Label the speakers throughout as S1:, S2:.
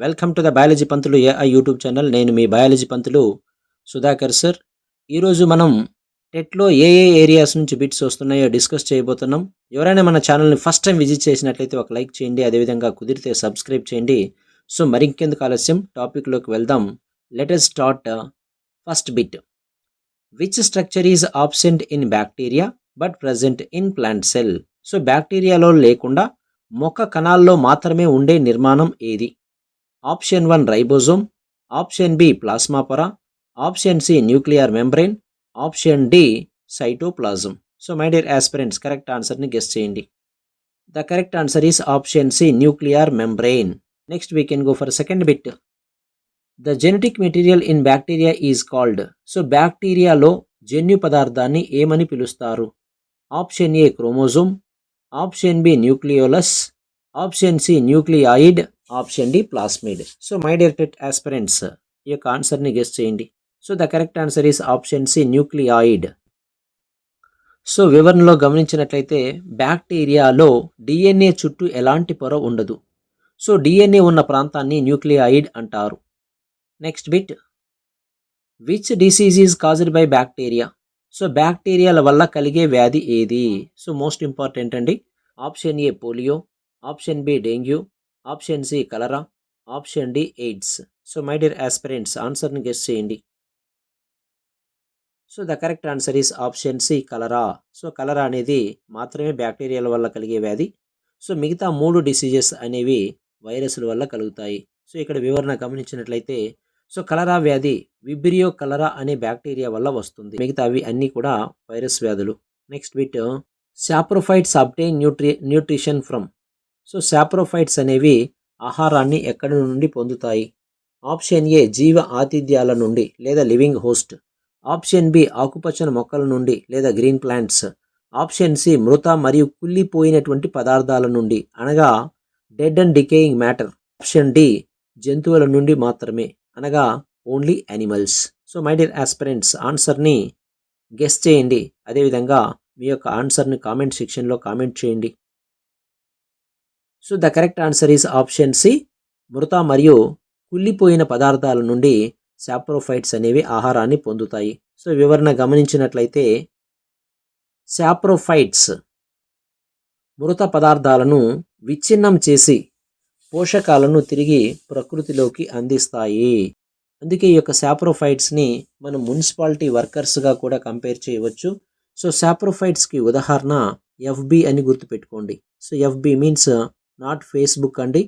S1: Welcome to the biology Pantulu AI YouTube channel. నేను మీ biology Pantulu Sudhakar sir. ఈరోజు మనం టెట్లో ఏ ఏ ఏరియాస్ నుంచి బిట్స్ వస్తున్నాయో డిస్కస్ చేయబోతున్నాం. ఎవరైనా మన ఛానల్ని ఫస్ట్ టైం విజిట్ చేసినట్లయితే ఒక లైక్ చేయండి అదేవిధంగా కుదిరితే సబ్స్క్రైబ్ చేయండి. సో మరింకెందుకు ఆలస్యం? టాపిక్లోకి వెళ్దాం. Latest start first bit which structure is absent in bacteria but present in plant cell so బ్యాక్టీరియాలో లేకుండా మొక్క కణాల్లో మాత్రమే ఉండే నిర్మాణం ఏది? Option one ribosome option B ప్లాస్మాపొర option C nuclear membrane option D cytoplasm. So my dear aspirants correct ఆన్సర్ని guess చేయండి. The correct answer is option C nuclear membrane next we can go for second bit the genetic material in bacteria is called. So బ్యాక్టీరియాలో జన్యు పదార్థాన్ని ఏమని పిలుస్తారు? Option A chromosome option B nucleolus option C nucleoid option D plasmid. So my dear TET aspirants ఈ యొక్క ఆన్సర్ని guest చేయండి. So the correct answer is option C nucleoid. So వివరణలో గమనించినట్లయితే బ్యాక్టీరియాలో డిఎన్ఏ చుట్టూ ఎలాంటి పొర ఉండదు. సో డిఎన్ఏ ఉన్న ప్రాంతాన్ని న్యూక్లియాయిడ్ అంటారు. Next bit. Which disease is caused by bacteria? So బ్యాక్టీరియాల వల్ల కలిగే వ్యాధి ఏది? సో మోస్ట్ ఇంపార్టెంట్ అండి. Option A polio option B dengue option C cholera option D AIDS. So my dear aspirants ఆన్సర్ని guess చేయండి. So the correct answer is option C cholera. So cholera అనేది మాత్రమే బ్యాక్టీరియాల వల్ల కలిగే వ్యాధి. సో మిగతా మూడు డిసీజెస్ అనేవి వైరస్ల వల్ల కలుగుతాయి. సో ఇక్కడ వివరణ గమనించినట్లయితే సో కలరా వ్యాధి విబ్రియో కలరా అనే బ్యాక్టీరియా వల్ల వస్తుంది. మిగతా అవి అన్నీ కూడా వైరస్ వ్యాధులు. Next bit saprophytes obtain nutri nutrition from. So saprophytes అనేవి ఆహారాన్ని ఎక్కడి నుండి పొందుతాయి? ఆప్షన్ ఏ జీవ ఆతిథ్యాల నుండి లేదా లివింగ్ హోస్ట్. ఆప్షన్ బి ఆకుపచ్చని మొక్కల నుండి లేదా గ్రీన్ ప్లాంట్స్. ఆప్షన్ సి మృత మరియు కుళ్ళిపోయినటువంటి పదార్థాల నుండి అనగా dead and decaying matter. Option D జంతువుల నుండి మాత్రమే అనగా only animals. So my dear aspirants ఆన్సర్ని గెస్ చేయండి. అదేవిధంగా మీ యొక్క ఆన్సర్ని కామెంట్ సెక్షన్లో కామెంట్ చేయండి. So the correct answer is option C మృత మరియు కుళ్ళిపోయిన పదార్థాల నుండి శాప్రోఫైట్స్ అనేవి ఆహారాన్ని పొందుతాయి. సో వివరణ గమనించినట్లయితే శాప్రోఫైట్స్ మృత పదార్థాలను విచ్ఛిన్నం చేసి పోషకాలను తిరిగి ప్రకృతిలోకి అందిస్తాయి. అందుకే ఈ యొక్క శాప్రోఫైట్స్ని మనం మున్సిపాలిటీ వర్కర్స్గా కూడా కంపేర్ చేయవచ్చు. సో శాప్రోఫైట్స్కి ఉదాహరణ ఎఫ్బి అని గుర్తుపెట్టుకోండి. So FB means not Facebook అండి.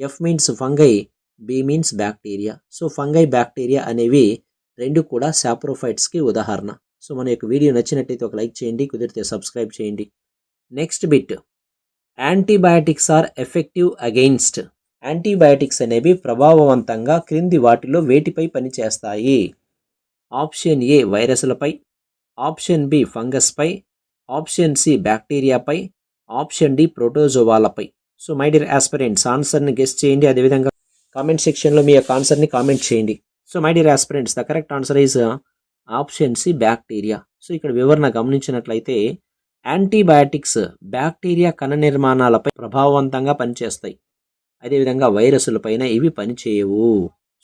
S1: F means fungi B means bacteria so fungi bacteria అనేవి రెండు కూడా శాప్రోఫైట్స్కి ఉదాహరణ. సో మన యొక్క వీడియో నచ్చినట్టయితే ఒక లైక్ చేయండి కుదిరితే సబ్స్క్రైబ్ చేయండి. Next bit antibiotics are effective against antibiotics అనేవి ప్రభావవంతంగా క్రింది వాటిలో వేటిపై పనిచేస్తాయి? ఆప్షన్ ఏ వైరస్లపై. ఆప్షన్ బి ఫంగస్పై. ఆప్షన్ సి బ్యాక్టీరియాపై ఆప్షన్ డి ప్రోటోజోవాలపై సో మై డియర్ ఆస్పిరెంట్స్ ఆన్సర్ని గెస్ట్ చేయండి. అదేవిధంగా కామెంట్ సెక్షన్లో మీ యొక్క ఆన్సర్ని కామెంట్ చేయండి. So my dear aspirants the correct answer is option C bacteria so ఇక్కడ వివరణ గమనించినట్లయితే యాంటీబయాటిక్స్ బ్యాక్టీరియా కణ నిర్మాణాలపై ప్రభావవంతంగా పనిచేస్తాయి. అదేవిధంగా వైరస్లపైన ఇవి పనిచేయవు.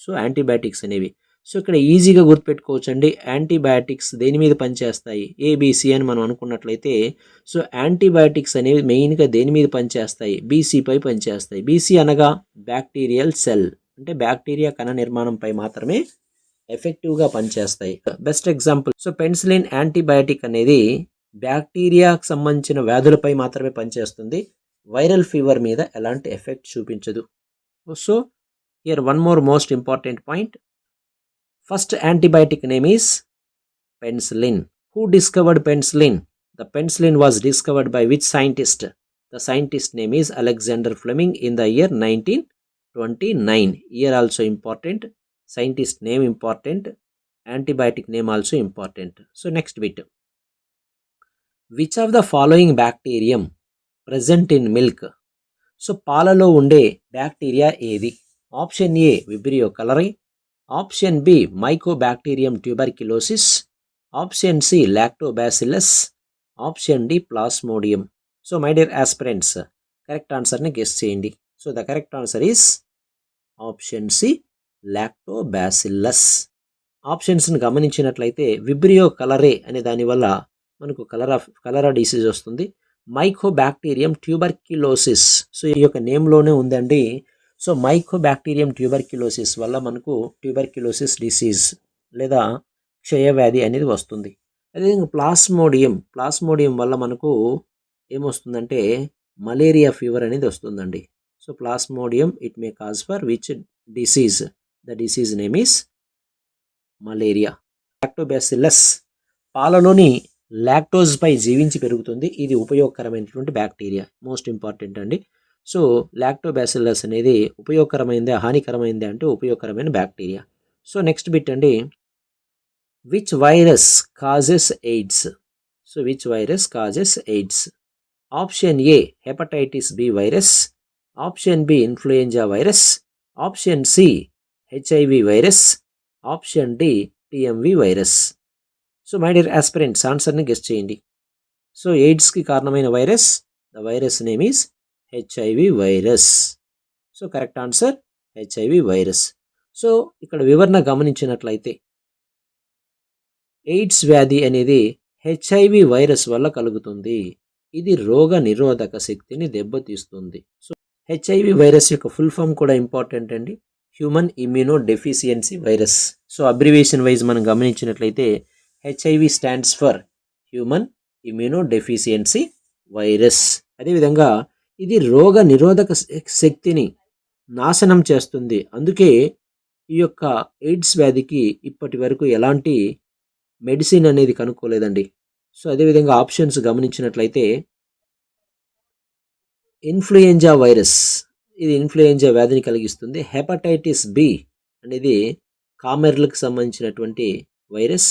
S1: సో యాంటీబయాటిక్స్ అనేవి. సో ఇక్కడ ఈజీగా గుర్తుపెట్టుకోవచ్చండి. యాంటీబయాటిక్స్ దేని మీద పనిచేస్తాయి? ఏబీసీ అని మనం అనుకున్నట్లయితే సో యాంటీబయాటిక్స్ అనేవి మెయిన్గా దేని మీద పనిచేస్తాయి? బీసీపై పనిచేస్తాయి. బీసీ అనగా బ్యాక్టీరియల్ సెల్. అంటే బ్యాక్టీరియా కణ నిర్మాణంపై మాత్రమే ఎఫెక్టివ్గా పనిచేస్తాయి. Best example so penicillin antibiotic అనేది బ్యాక్టీరియాకు సంబంధించిన వ్యాధులపై మాత్రమే పనిచేస్తుంది. వైరల్ ఫీవర్ మీద ఎలాంటి ఎఫెక్ట్ చూపించదు. So here one more most important point first antibiotic name is penicillin who discovered penicillin the penicillin was discovered by which scientist the scientist name is Alexander Fleming in the year nineteen twenty nine year also important scientist name important antibiotic name also important so next bit which of the following bacterium present in milk so పాలలో ఉండే bacteria ఏది option A Vibrio కలరై Option B mycobacterium tuberculosis option C lactobacillus option D plasmodium so my dear aspirants correct ఆన్సర్ని guess చేయండి. So the correct answer is option C lactobacillus ఆప్షన్స్ని గమనించినట్లయితే vibrio cholerae అనే దానివల్ల మనకు cholera cholera disease వస్తుంది. Mycobacterium tuberculosis so ఈ యొక్క నేమ్లోనే ఉందండి. సో మైకోబ్యాక్టీరియం ట్యూబర్క్యులోసిస్ వల్ల మనకు ట్యూబర్క్యులోసిస్ డిసీజ్ లేదా క్షయవ్యాధి అనేది వస్తుంది. అదేవిధంగా ప్లాస్మోడియం ప్లాస్మోడియం వల్ల మనకు ఏమొస్తుందంటే మలేరియా ఫీవర్ అనేది వస్తుందండి. So plasmodium it may cause for which disease the disease name is malaria lactobacillus పాలలోని లాక్టోజ్పై జీవించి పెరుగుతుంది. ఇది ఉపయోగకరమైనటువంటి బ్యాక్టీరియా మోస్ట్ ఇంపార్టెంట్ అండి. సో లాక్టోబ్యాసిల్లస్ అనేది ఉపయోగకరమైందే హానికరమైందే అంటే ఉపయోగకరమైన బ్యాక్టీరియా సో నెక్స్ట్ బిట్ అండి. Which virus causes AIDS so which virus causes AIDS option A hepatitis B virus option B influenza virus option C HIV virus option D TMV virus so my dear aspirants ఆన్సర్ని guest చేయండి. So ఎయిడ్స్కి కారణమైన virus the virus name is HIV virus so correct answer HIV virus so ఇక్కడ వివరణ గమనించినట్లయితే AIDS వ్యాధి అనేది HIV virus వల్ల కలుగుతుంది. ఇది రోగ నిరోధక శక్తిని దెబ్బతీస్తుంది. సో హెచ్ఐవి వైరస్ యొక్క ఫుల్ ఫామ్ కూడా ఇంపార్టెంట్ అండి. Human immunodeficiency virus so abbreviation wise మనం గమనించినట్లయితే HIV stands for human immunodeficiency virus అదేవిధంగా ఇది రోగ నిరోధక శక్తిని నాశనం చేస్తుంది. అందుకే ఈ యొక్క ఎయిడ్స్ వ్యాధికి ఇప్పటి వరకు ఎలాంటి మెడిసిన్ అనేది కనుక్కోలేదండి. సో అదేవిధంగా ఆప్షన్స్ గమనించినట్లయితే ఇన్ఫ్లుయెంజా వైరస్. ఇది ఇన్ఫ్లుయెంజా వ్యాధిని కలిగిస్తుంది. హెపటైటిస్ బి అనేది కామెర్లకు సంబంధించినటువంటి వైరస్.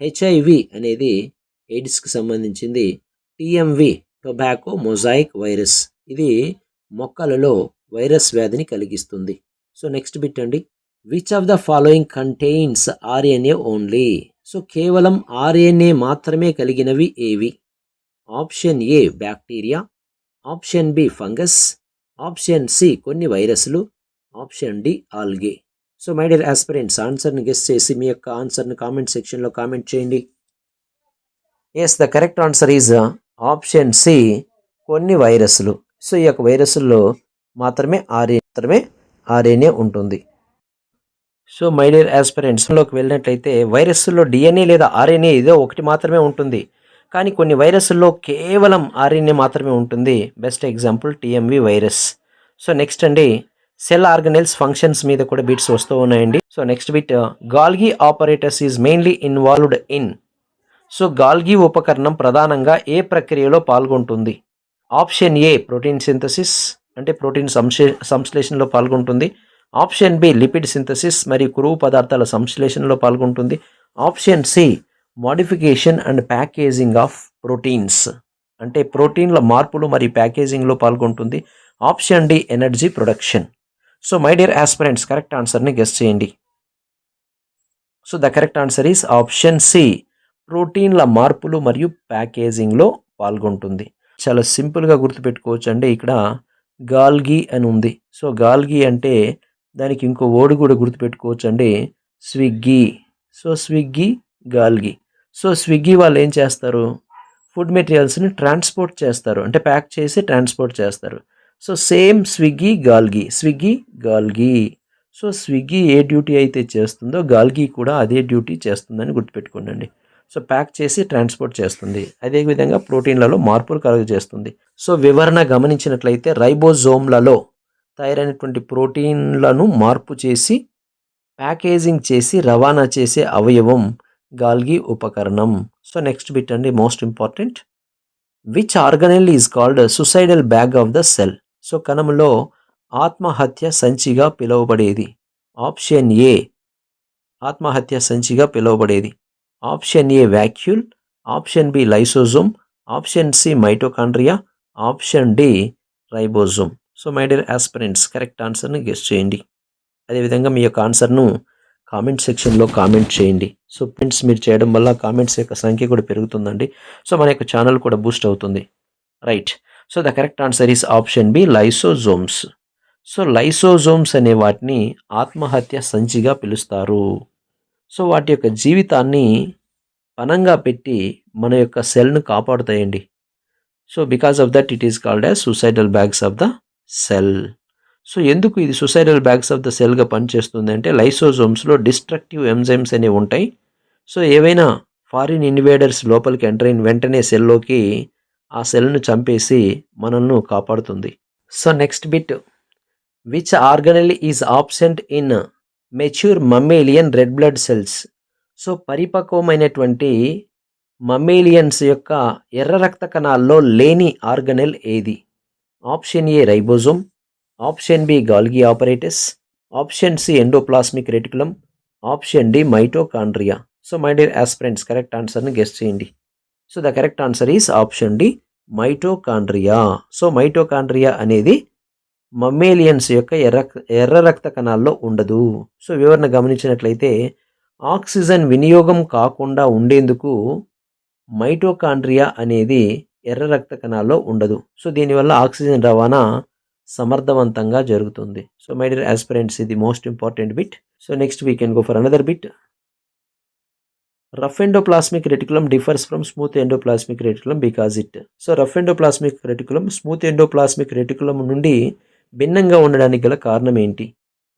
S1: హెచ్ఐవి అనేది ఎయిడ్స్కి సంబంధించింది. TMV tobacco mosaic virus. ఇది మొక్కలలో వైరస్ వ్యాధిని కలిగిస్తుంది. సో నెక్స్ట్ బిట్ అండి. Which of the following contains RNA only so కేవలం ఆర్ఎన్ఏ మాత్రమే కలిగినవి ఏవి? Option A bacteria option B fungus option C కొన్ని వైరస్లు. Option D algae so my dear aspirants ఆన్సర్ని గెస్ట్ చేసి మీ యొక్క ఆన్సర్ని కామెంట్ సెక్షన్లో కామెంట్ చేయండి. Yes the correct answer is option C కొన్ని వైరస్లు. సో ఈ యొక్క వైరస్లో మాత్రమే ఆర్ఏ మాత్రమే ఆర్ఏనే ఉంటుంది. సో మై డియర్ వెళ్ళినట్లయితే వైరస్లో డిఎన్ఏ లేదా ఆర్ఎన్ఏ ఏదో ఒకటి మాత్రమే ఉంటుంది. కానీ కొన్ని వైరస్ల్లో కేవలం ఆర్ఎన్ఏ మాత్రమే ఉంటుంది. Best example TMV virus. So next అండి సెల్ ఆర్గనెల్స్ ఫంక్షన్స్ మీద కూడా బిట్స్ వస్తూ ఉన్నాయండి. So next bit Golgi apparatus is mainly involved in. So Golgi ఉపకరణం ప్రధానంగా ఏ ప్రక్రియలో పాల్గొంటుంది? ఆప్షన్ ఏ ప్రోటీన్ సింథసిస్ అంటే ప్రోటీన్ సంశ్లే సంశ్లేషణలో పాల్గొంటుంది. ఆప్షన్ బి లిపిడ్ సింథసిస్ మరియు కురువు పదార్థాల సంశ్లేషణలో పాల్గొంటుంది. Option C modification and packaging of proteins అంటే ప్రోటీన్ల మార్పులు మరియు ప్యాకేజింగ్లో పాల్గొంటుంది. Option D energy production. So my dear aspirants correct ఆన్సర్ని గెస్ట్ చేయండి. So the correct answer is option C ప్రోటీన్ల మార్పులు మరియు ప్యాకేజింగ్లో పాల్గొంటుంది. చాలా సింపుల్గా గుర్తుపెట్టుకోవచ్చు అంటే ఇక్కడ గాల్గి అని ఉంది. సో గాల్గి అంటే దానికి ఇంకో ఓడి కూడా గుర్తుపెట్టుకోవచ్చు అండి Swiggy. So Swiggy Golgi. So Swiggy వాళ్ళు ఏం చేస్తారు? ఫుడ్ మెటీరియల్స్ని ట్రాన్స్పోర్ట్ చేస్తారు. అంటే ప్యాక్ చేసి ట్రాన్స్పోర్ట్ చేస్తారు. So same Swiggy Golgi. Swiggy Golgi. So Swiggy ఏ డ్యూటీ అయితే చేస్తుందో గాల్గి కూడా అదే డ్యూటీ చేస్తుందని గుర్తుపెట్టుకోండి సో ప్యాక్ చేసి ట్రాన్స్పోర్ట్ చేస్తుంది. అదేవిధంగా ప్రోటీన్లలో మార్పులు కలుగజేస్తుంది సో వివరణ గమనించినట్లయితే రైబోజోమ్లలో తయారైనటువంటి ప్రోటీన్లను మార్పు చేసి ప్యాకేజింగ్ చేసి రవాణా చేసే అవయవం గాల్గి ఉపకరణం. సో నెక్స్ట్ బిట్ అండి most important. Which organelle is called suicidal bag of the cell. So కణంలో ఆత్మహత్య సంచిగా పిలువబడేది. ఆప్షన్ ఏ ఆత్మహత్య సంచిగా పిలువబడేది. Option A vacuole option B lysosome option C mitochondria option D ribosome. So my dear aspirants correct ఆన్సర్ని guest చేయండి. అదేవిధంగా మీ యొక్క ఆన్సర్ను కామెంట్ సెక్షన్లో కామెంట్ చేయండి. సో ఫ్రెండ్స్ మీరు చేయడం వల్ల కామెంట్స్ యొక్క సంఖ్య కూడా పెరుగుతుందండి. సో మన యొక్క ఛానల్ కూడా బూస్ట్ అవుతుంది. Right. So the correct answer is option B lysosomes. So lysosomes అనే వాటిని ఆత్మహత్య సంచిగా పిలుస్తారు. సో వాటి యొక్క జీవితాన్ని పనంగా పెట్టి మన యొక్క సెల్ను కాపాడుతాయండి. So because of that it is called as suicidal bags of the cell so ఎందుకు ఇది సూసైడల్ బ్యాగ్స్ ఆఫ్ ద సెల్గా పనిచేస్తుంది అంటే లైసోజోమ్స్లో డిస్ట్రక్టివ్ ఎంజైమ్స్ అనేవి ఉంటాయి. సో ఏవైనా ఫారిన్ ఇన్వేడర్స్ లోపలికి ఎంటర్ అయిన వెంటనే సెల్లోకి ఆ సెల్ను చంపేసి మనల్ని కాపాడుతుంది. So next bit which organelle is absent in mature mammalian red blood cells. So పరిపక్వమైనటువంటి mammalians యొక్క ఎర్ర రక్త కణాల్లో లేని ఆర్గనెల్ ఏది? Option A ribosome option B Golgi apparatus option C endoplasmic reticulum option D mitochondria. So my dear aspirants correct ఆన్సర్ని guest చేయండి. So the correct answer is option D mitochondria. So mitochondria అనేది mammalians యొక్క ఎర్ర ఎర్ర రక్త కణాల్లో ఉండదు. So వివరణ గమనించినట్లయితే ఆక్సిజన్ వినియోగం కాకుండా ఉండేందుకు మైటోకాండ్రియా అనేది ఎర్ర రక్త కణాల్లో ఉండదు. సో దీనివల్ల ఆక్సిజన్ రవాణా సమర్థవంతంగా జరుగుతుంది. సో మై డియర్ ఆస్పిరెంట్స్ ఇది most important bit. So next we can go for another bit rough endoplasmic reticulum differs from smooth endoplasmic reticulum because it. So rough endoplasmic reticulum smooth endoplasmic reticulum నుండి భిన్నంగా ఉండడానికి గల కారణం ఏంటి?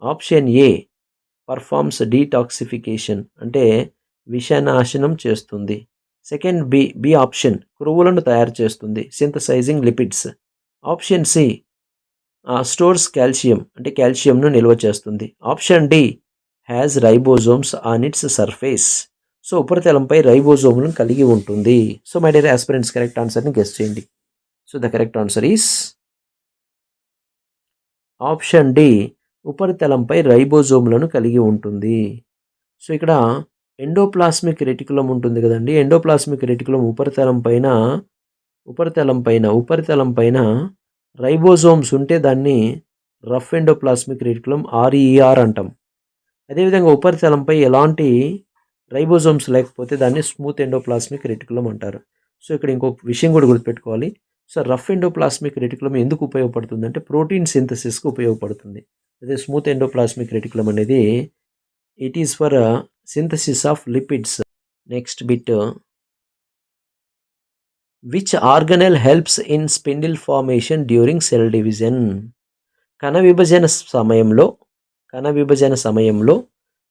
S1: Option A performs detoxification అంటే విషనాశనం చేస్తుంది. Second B B option క్రొవ్వులను తయారు చేస్తుంది synthesizing lipids option C stores calcium అంటే కాల్షియంను నిల్వ చేస్తుంది. Option D has ribosomes on its surface so ఉపరితలంపై రైబోజోమ్లను కలిగి ఉంటుంది. So my dear aspirants correct ఆన్సర్ని గెస్ట్ చేయండి. So the correct answer is option D ఉపరితలంపై రైబోజోమ్లను కలిగి ఉంటుంది. సో ఇక్కడ ఎండోప్లాస్మిక్ రెటికులం ఉంటుంది కదండి. ఎండోప్లాస్మిక్ రెటికులం ఉపరితలం పైన ఉపరితలం పైన ఉపరితలం పైన రైబోజోమ్స్ ఉంటే దాన్ని రఫ్ ఎండోప్లాస్మిక్ రెటికులం ఆర్ఈఆర్ అంటాం. అదేవిధంగా ఉపరితలంపై ఎలాంటి రైబోజోమ్స్ లేకపోతే దాన్ని స్మూత్ ఎండోప్లాస్మిక్ రెటికులం అంటారు. సో ఇక్కడ ఇంకొక విషయం కూడా గుర్తుపెట్టుకోవాలి. సో రఫ్ ఎండోప్లాస్మిక్ రెటికులం ఎందుకు ఉపయోగపడుతుంది అంటే ప్రోటీన్ సింథసిస్కి ఉపయోగపడుతుంది. అదే స్మూత్ ఎండోప్లాస్మిక్ రెటికులం అనేది it is for synthesis of lipids next bit which organelle helps in spindle formation during cell division కణ విభజన సమయంలో కణ విభజన సమయంలో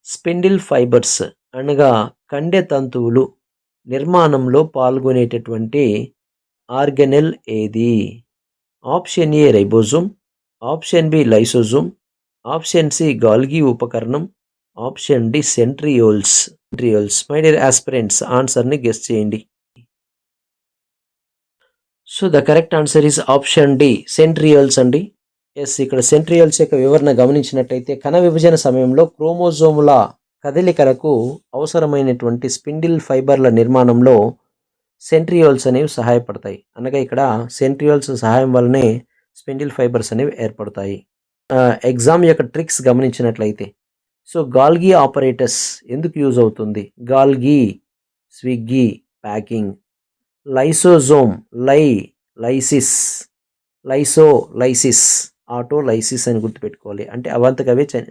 S1: స్పిండిల్ ఫైబర్స్ అనగా కండె తంతువులు నిర్మాణంలో పాల్గొనేటటువంటి ఆర్గెనెల్ ఏది? Option A ribosome option B lysosome option C Golgi ఉపకరణం option D centrioles. Centrioles my dear aspirants ఆన్సర్ని గెస్ట్ చేయండి. So the correct answer is option D centrioles అండి. ఎస్ ఇక్కడ సెంట్రియోల్స్ యొక్క వివరణ గమనించినట్టయితే కణ విభజన సమయంలో క్రోమోజోముల కదలికలకు అవసరమైనటువంటి స్పిండిల్ ఫైబర్ల నిర్మాణంలో సెంట్రియోల్స్ అనేవి సహాయపడతాయి. అనగా ఇక్కడ సెంట్రియోల్స్ సహాయం వల్లనే స్పెండిల్ ఫైబర్స్ అనేవి ఏర్పడతాయి. ఎగ్జామ్ యొక్క ట్రిక్స్ గమనించినట్లయితే సో గాల్గీ ఆపరేటర్స్ ఎందుకు యూజ్ అవుతుంది? Golgi Swiggy packing lysosome ly lysis lyso lysis auto lysis అని గుర్తుపెట్టుకోవాలి. అంటే అవంతకవే చ-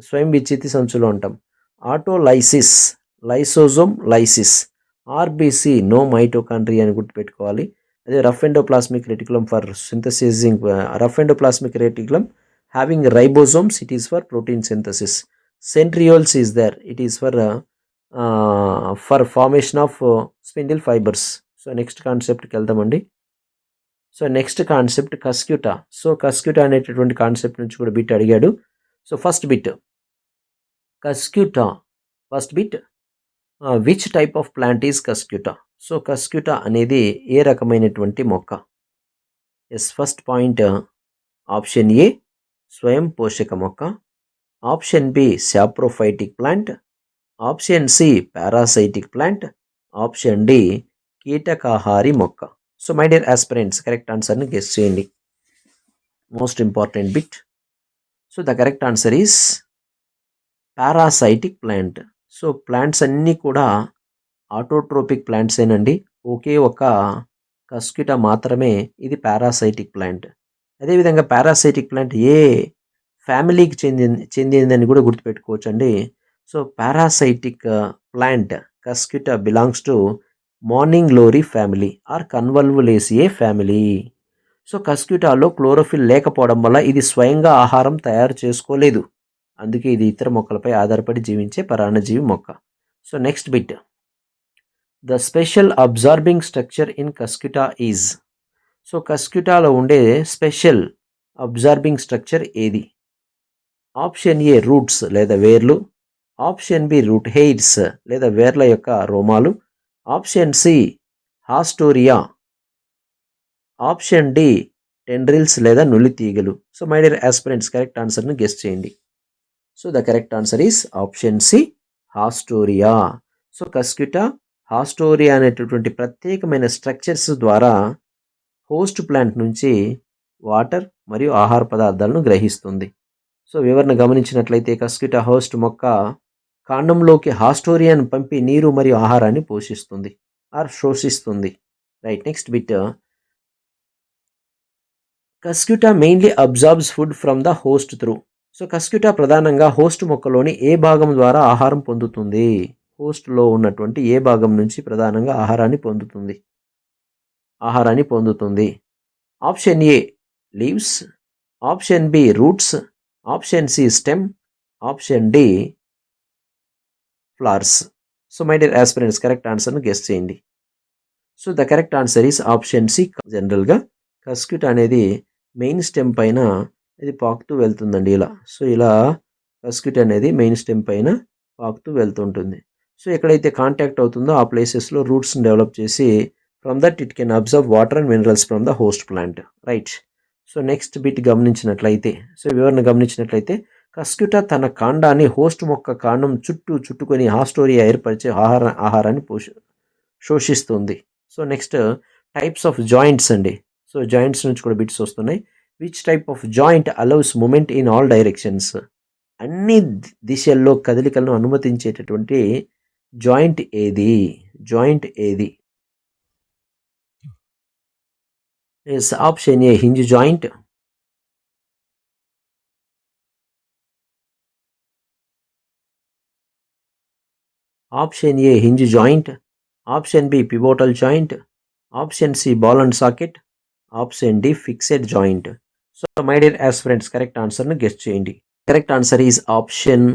S1: స్వయం విచ్చితి సంచులు ఉంటాం autolysis lysosome lysis. RBC no mitochondria అని గుర్తుపెట్టుకోవాలి. అదే rough endoplasmic reticulum for synthesizing rough endoplasmic reticulum having ribosomes it is for protein synthesis. Centrioles is there it is for for formation of spindle fibres. So next కాన్సెప్ట్కి వెళ్దామండి. So next concept Cuscuta. So Cuscuta అనేటటువంటి concept నుంచి కూడా bit అడిగాడు. So first bit. Cuscuta. First bit. Which type of plant is Cuscuta so Cuscuta అనేది ఏ రకమైనటువంటి మొక్క? Yes first point option A స్వయం పోషక మొక్క. Option B saprophytic plant option C parasitic plant option D కీటకాహారి మొక్క. So my dear aspirants correct ఆన్సర్ని guess చేయండి. Most important bit so the correct answer is parasitic plant so plants అన్నీ కూడా autotrophic plants ఏనండి. ఒకే ఒక కస్కిటా మాత్రమే ఇది parasitic plant. అదేవిధంగా పారాసైటిక్ ప్లాంట్ ఏ ఫ్యామిలీకి చెంది చెందిందని కూడా గుర్తుపెట్టుకోవచ్చు అండి so parasitic plant Cuscuta belongs to morning glory family or Convolvulaceae family. So కస్క్యూటాలో chlorophyll లేకపోవడం వల్ల ఇది స్వయంగా ఆహారం తయారు చేసుకోలేదు. అందుకే ఇది ఇతర మొక్కలపై ఆధారపడి జీవించే పరాణజీవి మొక్క. So next bit the special absorbing structure in Cuscuta is so కస్క్యూటాలో ఉండే స్పెషల్ అబ్జార్బింగ్ స్ట్రక్చర్ ఏది? ఆప్షన్ ఏ రూట్స్ లేదా వేర్లు. ఆప్షన్ బి రూట్ హెయిర్స్ లేదా వేర్ల యొక్క రోమాలు option C haustoria option D tendrils లేదా నులి తీగలు so my dear aspirants correct ఆన్సర్ని గెస్ట్ చేయండి. So the correct answer is option C haustoria so Cuscuta haustoria అనేటటువంటి ప్రత్యేకమైన స్ట్రక్చర్స్ ద్వారా హోస్ట్ ప్లాంట్ నుంచి వాటర్ మరియు ఆహార పదార్థాలను గ్రహిస్తుంది. సో వివరణ గమనించినట్లయితే కస్కిటా హోస్ట్ మొక్క కాండంలోకి హాస్టోరియాన్ పంపి నీరు మరియు ఆహారాన్ని పోషిస్తుంది or శోషిస్తుంది. Right next bit Cuscuta mainly absorbs food from the host through so Cuscuta ప్రధానంగా హోస్ట్ మొక్కలోని ఏ భాగం ద్వారా ఆహారం పొందుతుంది? హోస్ట్లో ఉన్నటువంటి ఏ భాగం నుంచి ప్రధానంగా ఆహారాన్ని పొందుతుంది? ఆహారాన్ని పొందుతుంది. Option A leaves. Option B roots. Option C stem. Option D flowers. So my dear aspirants correct ఆన్సర్ను guest చేయండి. So the correct answer is option C జనరల్గా కస్క్యూట్ అనేది మెయిన్ స్టెమ్ పైన ఇది పాకుతూ వెళ్తుందండి ఇలా. సో ఇలా కస్క్యూట్ అనేది మెయిన్ స్టెమ్ పైన పాకుతూ వెళ్తుంటుంది. సో ఎక్కడైతే కాంటాక్ట్ అవుతుందో ఆ ప్లేసెస్లో రూట్స్ని డెవలప్ చేసి from that it can absorb water and minerals from the host plant. Right. So next bit గమనించినట్లయితే సో వివరణ గమనించినట్లయితే కస్క్యూటా తన కాండాన్ని హోస్ట్ మొక్క కాండం చుట్టూ చుట్టుకొని హాస్టోరియా ఏర్పరిచే ఆహార ఆహారాన్ని పోష శోషిస్తుంది. So next types of joints అండి. సో జాయింట్స్ నుంచి కూడా బిట్స్ వస్తున్నాయి. Which type of joint allows movement in all directions అన్ని దిశల్లో కదలికలను అనుమతించేటటువంటి జాయింట్ ఏది? జాయింట్ ఏది? Yes option A hinge joint option A hinge joint option B pivotal joint option C ball and socket option D fixed joint so my dear as friends correct ఆన్సర్ను guest చేయండి. Correct answer is option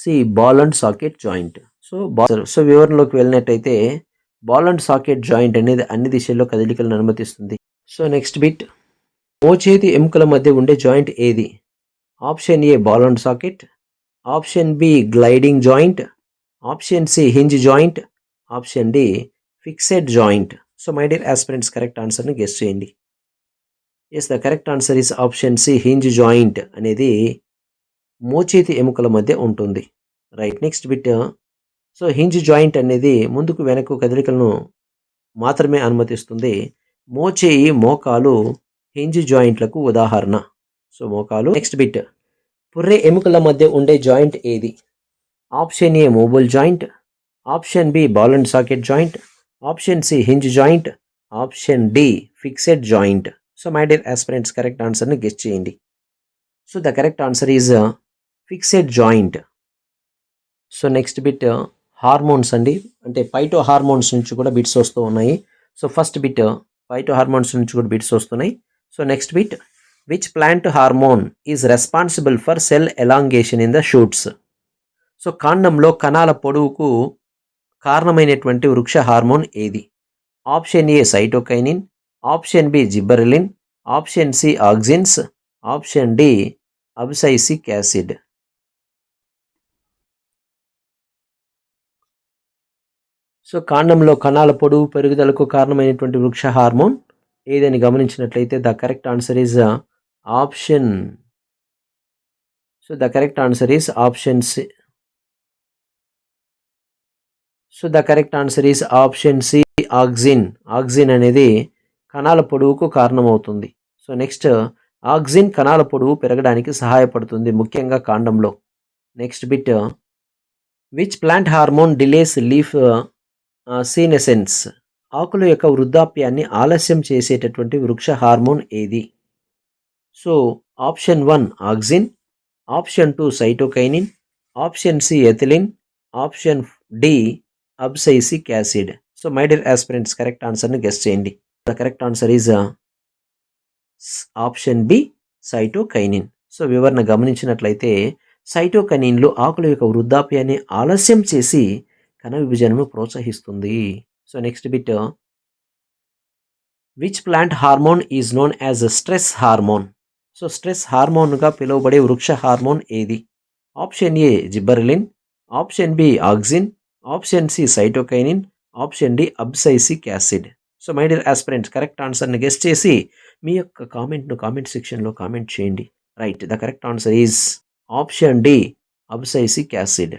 S1: C ball and socket joint so ball so వివరణలోకి వెళ్ళినట్టయితే ball and socket joint అనేది అన్ని దిశల్లో కదలికలను అనుమతిస్తుంది. So next bit మోచేతి ఎముకల మధ్య ఉండే జాయింట్ ఏది? Option A ball and socket option B gliding joint option C hinge joint option D fixed joint so my dear aspirants correct ఆన్సర్ని గెస్ట్ చేయండి. Yes the correct answer is option C hinge joint అనేది మోచేతి ఎముకల మధ్య ఉంటుంది. Right next bit so hinge joint అనేది ముందుకు వెనక్కు కదలికలను మాత్రమే అనుమతిస్తుంది. మోచేయి మోకాలు హింజ్ జాయింట్లకు ఉదాహరణ. సో మోకాలు. నెక్స్ట్ బిట్ పుర్రె ఎముకల మధ్య ఉండే జాయింట్ ఏది? Option A movable joint option B ball and socket joint option C hinge joint option D fixed joint so my dear aspirants correct ఆన్సర్ని గెస్ట్ చేయండి. So the correct answer is fixed joint so next bit hormones అండి. అంటే phytohormones నుంచి కూడా bits వస్తూ ఉన్నాయి. So first bit phytohormones నుంచి కూడా బిట్స్ వస్తున్నాయి. So next bit which plant hormone is responsible for cell elongation in the shoots so కాండంలో కణాల పొడవుకు కారణమైనటువంటి వృక్ష హార్మోన్ ఏది? Option A cytokinin option B gibberellin option C auxins option D abscisic acid. So కాండంలో కణాల పొడవు పెరుగుదలకు కారణమైనటువంటి వృక్ష హార్మోన్ ఏదని గమనించినట్లయితే the correct answer is uh, option. So the correct answer is option C. So the correct answer is option C auxin. Auxin అనేది కణాల పొడవుకు కారణమవుతుంది. సో నెక్స్ట్ ఆక్సిన్ కణాల పొడవు పెరగడానికి సహాయపడుతుంది ముఖ్యంగా కాండంలో. Next bit which plant hormone delays leaf senescence ఆకుల యొక్క వృద్ధాప్యాన్ని ఆలస్యం చేసేటటువంటి వృక్ష హార్మోన్ ఏది? So option one auxin option two cytokinin option C ethylene option D abscisic acid. So my dear aspirants correct ఆన్సర్ని గెస్ట్ చేయండి. The correct answer is option B cytokinin so వివరణ గమనించినట్లయితే సైటోకైనిన్లు ఆకుల యొక్క వృద్ధాప్యాన్ని ఆలస్యం చేసి కణ విభజనను ప్రోత్సహిస్తుంది. So next bit which plant hormone is known as stress hormone so stress హార్మోన్గా పిలువబడే వృక్ష హార్మోన్ ఏది? Option A gibberellin. Option B auxin. Option C cytokinin option D abscisic acid. So my dear aspirants correct ఆన్సర్ని guest చేసి మీ యొక్క కామెంట్ను comment సెక్షన్లో comment చేయండి. Right the correct answer is option D abscisic acid.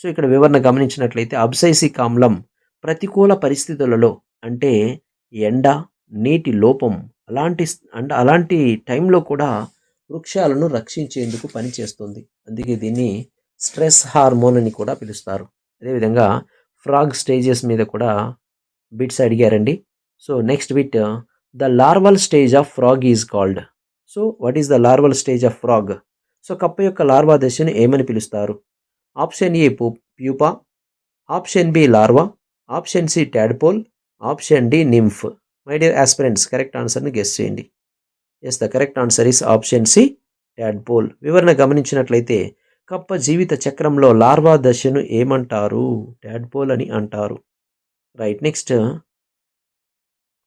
S1: So ఇక్కడ వివరణ గమనించినట్లయితే అబ్సైసిక్ ఆమ్లం ప్రతికూల పరిస్థితులలో అంటే ఎండ నీటి లోపం అలాంటి అండ్ అలాంటి టైంలో కూడా వృక్షాలను రక్షించేందుకు పనిచేస్తుంది. అందుకే దీన్ని స్ట్రెస్ హార్మోన్ అని కూడా పిలుస్తారు. అదేవిధంగా ఫ్రాగ్ స్టేజెస్ మీద కూడా బిట్స్ అడిగారండి. So next bit the larval stage of frog is called so what is the larval stage of frog so కప్ప యొక్క లార్వా దశను ఏమని పిలుస్తారు? ఆప్షన్ ఏ పూ pupa option B larva option C tadpole option D nymph my dear aspirants correct ఆన్సర్ని guess చేయండి. Yes the correct answer is option C tadpole వివరణ గమనించినట్లయితే కప్ప జీవిత చక్రంలో లార్వా దశను ఏమంటారు? ట్యాడ్పోల్ అని అంటారు. Right next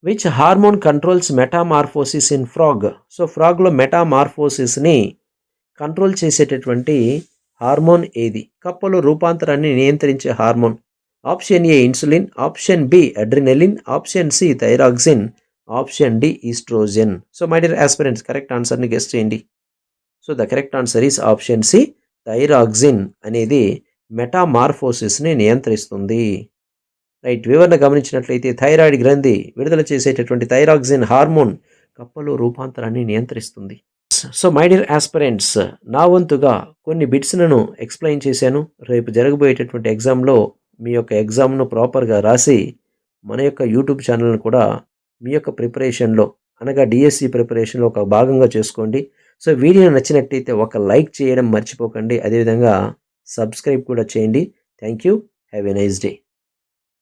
S1: which hormone controls metamorphosis in frog so ఫ్రాగ్లో మెటామార్ఫోసిస్ని కంట్రోల్ చేసేటటువంటి హార్మోన్ ఏది? కప్పలో రూపాంతరాన్ని నియంత్రించే hormone option A insulin option B adrenaline option C thyroxine option D oestrogen so my dear aspirants correct ఆన్సర్ని గెస్ట్ చేయండి. So the correct answer is option C thyroxine అనేది మెటామార్ఫోసిస్ని నియంత్రిస్తుంది. రైట్ వివరణ గమనించినట్లయితే థైరాయిడ్ గ్రంథి విడుదల చేసేటటువంటి థైరాక్సిన్ హార్మోన్ కప్పలో రూపాంతరాన్ని నియంత్రిస్తుంది. సో మై డియర్ ఆస్పిరెంట్స్ నా వంతుగా కొన్ని బిట్స్లను ఎక్స్ప్లెయిన్ చేశాను. రేపు జరగబోయేటటువంటి ఎగ్జామ్లో మీ యొక్క ఎగ్జామ్ను ప్రాపర్గా రాసి మన యొక్క యూట్యూబ్ ఛానల్ను కూడా మీ యొక్క ప్రిపరేషన్లో అనగా డిఎస్సి ప్రిపరేషన్లో ఒక భాగంగా చేసుకోండి. సో వీడియో నచ్చినట్టయితే ఒక లైక్ చేయడం మర్చిపోకండి. అదేవిధంగా సబ్స్క్రైబ్ కూడా చేయండి. Thank you have a nice day